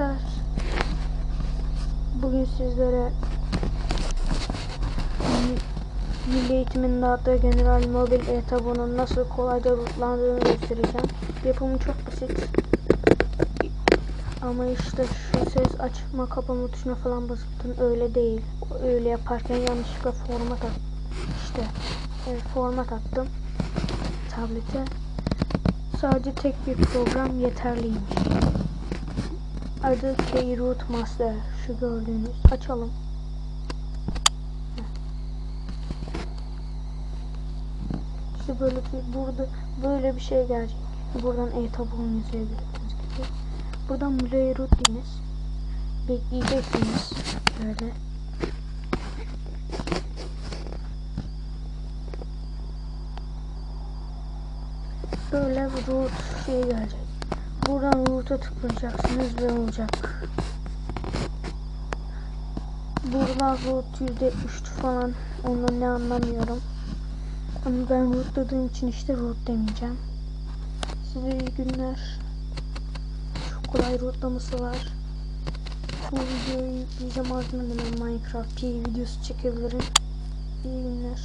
arkadaşlar. Bugün sizlere Milli- Eğitim'in dağıttığı General Mobil e-tabunun nasıl kolayca rootlandığını göstereceğim. Yapımı çok basit. Ama işte şu ses açma kapama tuşuna falan basıldın öyle değil. Öyle yaparken yanlışlıkla format at. İşte format attım tablete. Sadece tek bir program yeterliymiş. Adı Keyroot Master. Şu gördüğünüz. Açalım. İşte böyle bir, burada böyle bir şey gelecek. Buradan e-tabloğunu yazabilirsiniz gibi. Buradan Müleyroot diyiniz. Bekleyeceksiniz. Böyle. Böyle root şey gelecek. Buradan root'a tıklayacaksınız ve olacak. Buradan root %73 falan ondan ne anlamıyorum. Ama ben rootladığım için işte root demeyeceğim. Size iyi günler. Çok kolay rootlaması var. Bu videoyu yükleyeceğim ardından hemen Minecraft TV videosu çekebilirim. İyi günler.